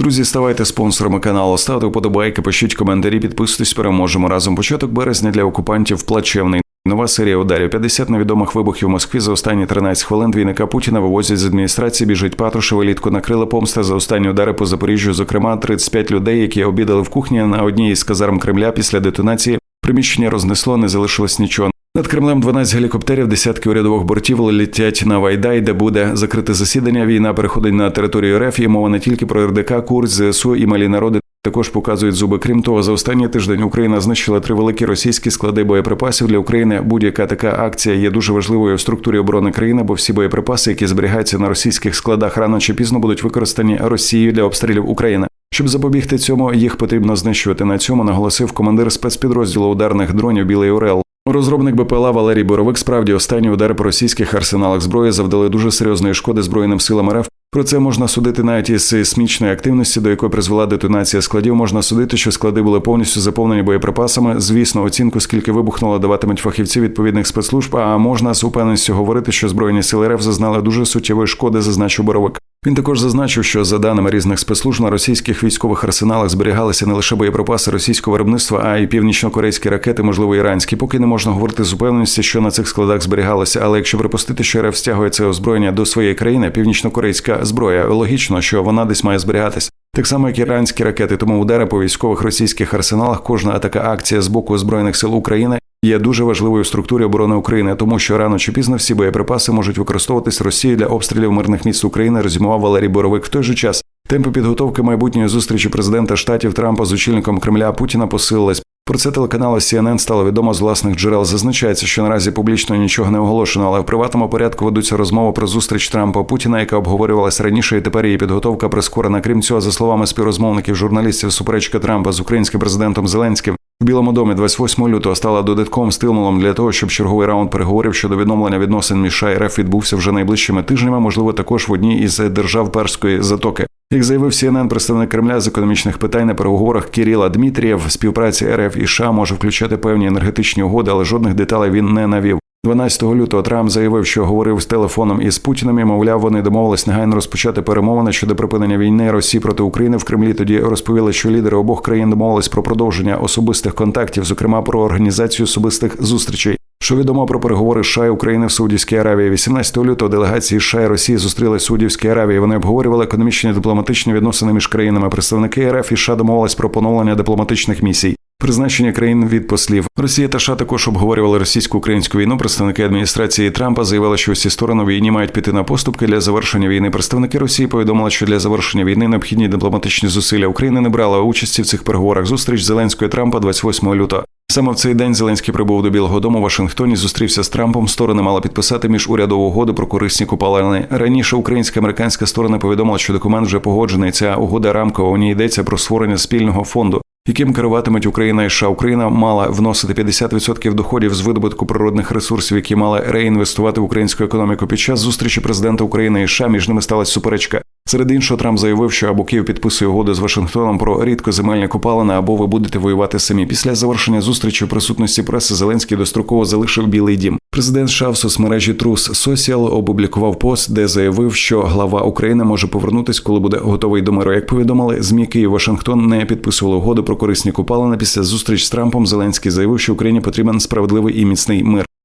Друзі, ставайте спонсорами каналу, ставте вподобайки, пишіть коментарі, підписуйтесь, переможемо разом. Початок березня для окупантів плачевний. Нова серія ударів. 50 невідомих вибухів в Москві за останні 13 хвилин. Двійника Путіна вивозять з адміністрації. Біжить Патрушева. Літку накрила помста за останні удари по Запоріжжю. Зокрема, 35 людей, які обідали в кухні на одній із казарм Кремля після детонації. Приміщення рознесло, не залишилось нічого. Над Кремлем 12 гелікоптерів, десятки урядових бортів летять на Вайдай, де буде закрите засідання. Війна переходить на територію РФ. І мова не тільки про РДК, Курс, ЗСУ і малі народи. Також показують зуби. Крім того, за останній тиждень Україна знищила три великі російські склади боєприпасів для України. Будь-яка така акція є дуже важливою в структурі оборони країни, бо всі боєприпаси, які зберігаються на російських складах, рано чи пізно будуть використані Росією для обстрілів України. Щоб запобігти цьому, їх потрібно знищувати. На цьому наголосив командир спецпідрозділу ударних дронів Білий Орел. Розробник БПЛА Валерій Боровик справді останні удари по російських арсеналах зброї завдали дуже серйозної шкоди збройним силам РФ. Про це можна судити навіть із сейсмічної активності, до якої призвела детонація складів. Можна судити, що склади були повністю заповнені боєприпасами. Звісно, оцінку, скільки вибухнуло, даватимуть фахівці відповідних спецслужб. А можна з упевненістю говорити, що збройні сили РФ зазнали дуже суттєвої шкоди, зазначив Боровик. Він також зазначив, що за даними різних спецслужб на російських військових арсеналах зберігалися не лише боєприпаси російського виробництва, а й північно-корейські ракети, можливо, іранські. Поки не можна говорити з упевненістю, що на цих складах зберігалося. Але якщо припустити, що РФ стягує це озброєння до своєї країни, північно-корейська зброя, логічно, що вона десь має зберігатись. Так само, як іранські ракети, тому удари по військових російських арсеналах, кожна така акція з боку збройних сил України є дуже важливою в структурі оборони України, тому що рано чи пізно всі боєприпаси можуть використовуватись Росією для обстрілів мирних міст України. Резюмував Валерій Боровик. В той же час темпи підготовки майбутньої зустрічі президента штатів Трампа з очільником Кремля Путіна посилились. Про це телеканалу CNN стало відомо з власних джерел. Зазначається, що наразі публічно нічого не оголошено, але в приватному порядку ведуться розмови про зустріч Трампа Путіна, яка обговорювалася раніше, і тепер її підготовка прискорена. Крім цього, за словами співрозмовників журналістів, суперечка Трампа з українським президентом Зеленським в Білому домі 28 лютого стала додатковим стимулом для того, щоб черговий раунд переговорів щодо відновлення відносин між США і РФ відбувся вже найближчими тижнями, можливо, також в одній із держав перської затоки. Як заявив CNN, представник Кремля з економічних питань на переговорах Кіріла Дмітрієв, співпраці РФ і США може включати певні енергетичні угоди, але жодних деталей він не навів. 12 лютого Трамп заявив, що говорив з телефоном із Путіним і, мовляв, вони домовились негайно розпочати перемовини щодо припинення війни Росії проти України в Кремлі. Тоді розповіли, що лідери обох країн домовились про продовження особистих контактів, зокрема про організацію особистих зустрічей. Що відомо про переговори США і України в Саудівській Аравії, 18 лютого делегації США і Росії зустрілись в Саудівській Аравії. Вони обговорювали економічні і дипломатичні відносини між країнами. Представники РФ і США домовились про поновлення дипломатичних місій. Призначення країн від послів Росія та США також обговорювали російсько-українську війну. Представники адміністрації Трампа заявили, що всі сторони війні мають піти на поступки для завершення війни. Представники Росії повідомили, що для завершення війни необхідні дипломатичні зусилля. Україна не брала участі в цих переговорах. Зустріч Зеленського і Трампа 28 лютого. Саме в цей день Зеленський прибув до Білого Дому в Вашингтоні. Зустрівся з Трампом. Сторони мали підписати міжурядову угоду про корисні купалини. Раніше українська американська сторони повідомила, що документ вже погоджений. Ця угода рамкова. У ній йдеться про створення спільного фонду яким керуватимуть Україна і США. Україна мала вносити 50% доходів з видобутку природних ресурсів, які мали реінвестувати в українську економіку. Під час зустрічі президента України і США між ними сталася суперечка. Серед іншого, Трамп заявив, що або Київ підписує угоду з Вашингтоном про рідкоземельні копалини, або ви будете воювати самі. Після завершення зустрічі в присутності преси Зеленський достроково залишив Білий Дім. Президент США в соцмережі Трус Сосіал опублікував пост, де заявив, що глава України може повернутись, коли буде готовий до миру. Як повідомили, змі Київ Вашингтон не підписували угоду про корисні купалини. Після зустріч з Трампом Зеленський заявив, що Україні потрібен справедливий і міцний мир.